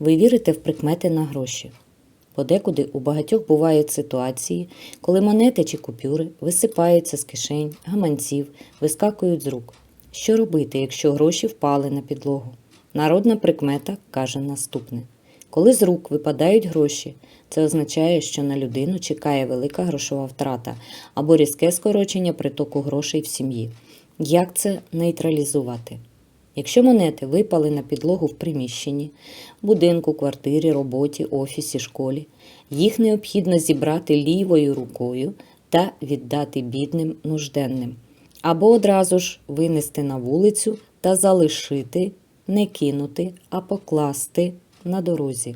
Ви вірите в прикмети на гроші. Подекуди у багатьох бувають ситуації, коли монети чи купюри висипаються з кишень, гаманців, вискакують з рук. Що робити, якщо гроші впали на підлогу? Народна прикмета каже наступне: коли з рук випадають гроші, це означає, що на людину чекає велика грошова втрата або різке скорочення притоку грошей в сім'ї. Як це нейтралізувати? Якщо монети випали на підлогу в приміщенні, будинку, квартирі, роботі, офісі, школі, їх необхідно зібрати лівою рукою та віддати бідним нужденним, або одразу ж винести на вулицю та залишити, не кинути, а покласти на дорозі.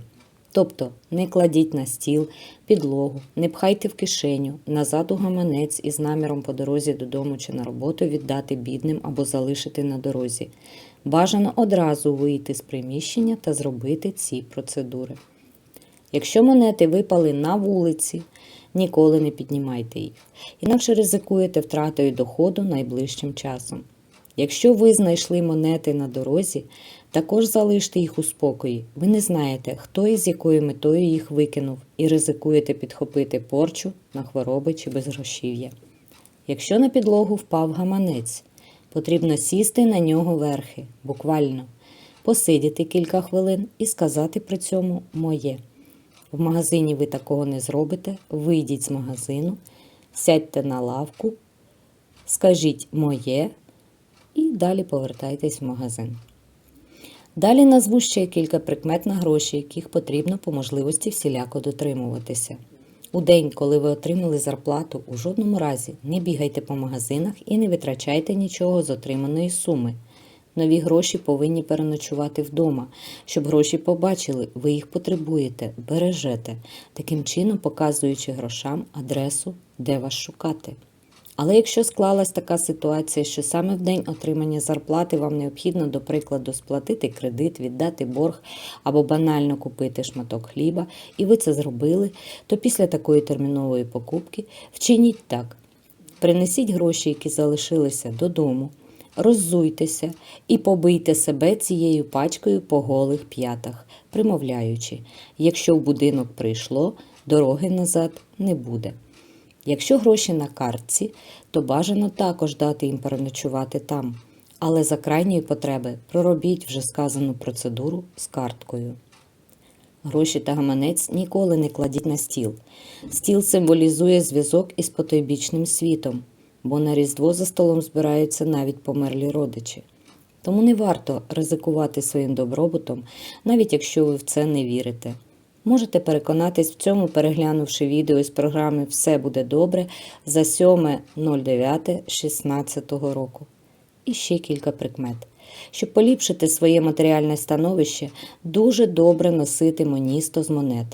Тобто не кладіть на стіл, підлогу, не пхайте в кишеню, назад у гаманець із наміром по дорозі додому чи на роботу віддати бідним або залишити на дорозі. Бажано одразу вийти з приміщення та зробити ці процедури. Якщо монети випали на вулиці, ніколи не піднімайте їх, інакше ризикуєте втратою доходу найближчим часом. Якщо ви знайшли монети на дорозі, також залиште їх у спокої. Ви не знаєте, хто і з якою метою їх викинув, і ризикуєте підхопити порчу на хвороби чи безгрошів'я. Якщо на підлогу впав гаманець, потрібно сісти на нього верхи, буквально, посидіти кілька хвилин і сказати при цьому моє. В магазині ви такого не зробите, вийдіть з магазину, сядьте на лавку, скажіть моє і далі повертайтесь в магазин. Далі назву ще кілька прикмет на гроші, яких потрібно по можливості всіляко дотримуватися. У день, коли ви отримали зарплату, у жодному разі не бігайте по магазинах і не витрачайте нічого з отриманої суми. Нові гроші повинні переночувати вдома, щоб гроші побачили, ви їх потребуєте, бережете, таким чином показуючи грошам адресу, де вас шукати. Але якщо склалась така ситуація, що саме в день отримання зарплати вам необхідно, до прикладу, сплатити кредит, віддати борг або банально купити шматок хліба, і ви це зробили, то після такої термінової покупки вчиніть так: принесіть гроші, які залишилися додому, роззуйтеся і побийте себе цією пачкою по голих п'ятах, примовляючи, якщо в будинок прийшло, дороги назад не буде. Якщо гроші на картці, то бажано також дати їм переночувати там, але за крайньої потреби проробіть вже сказану процедуру з карткою. Гроші та гаманець ніколи не кладіть на стіл. Стіл символізує зв'язок із потойбічним світом, бо на Різдво за столом збираються навіть померлі родичі. Тому не варто ризикувати своїм добробутом, навіть якщо ви в це не вірите. Можете переконатись в цьому, переглянувши відео з програми Все буде добре за 7.09.16 року. І ще кілька прикмет. Щоб поліпшити своє матеріальне становище, дуже добре носити моністо з монет.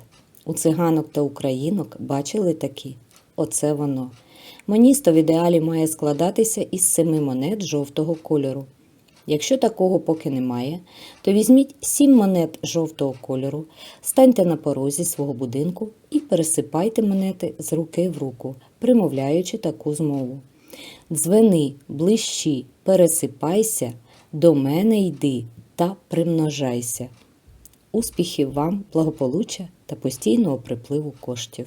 У циганок та українок бачили такі? Оце воно. Моністо в ідеалі має складатися із семи монет жовтого кольору. Якщо такого поки немає, то візьміть сім монет жовтого кольору, станьте на порозі свого будинку і пересипайте монети з руки в руку, примовляючи таку змову. Дзвени, блищі, пересипайся, до мене йди та примножайся. Успіхів вам, благополуччя та постійного припливу коштів.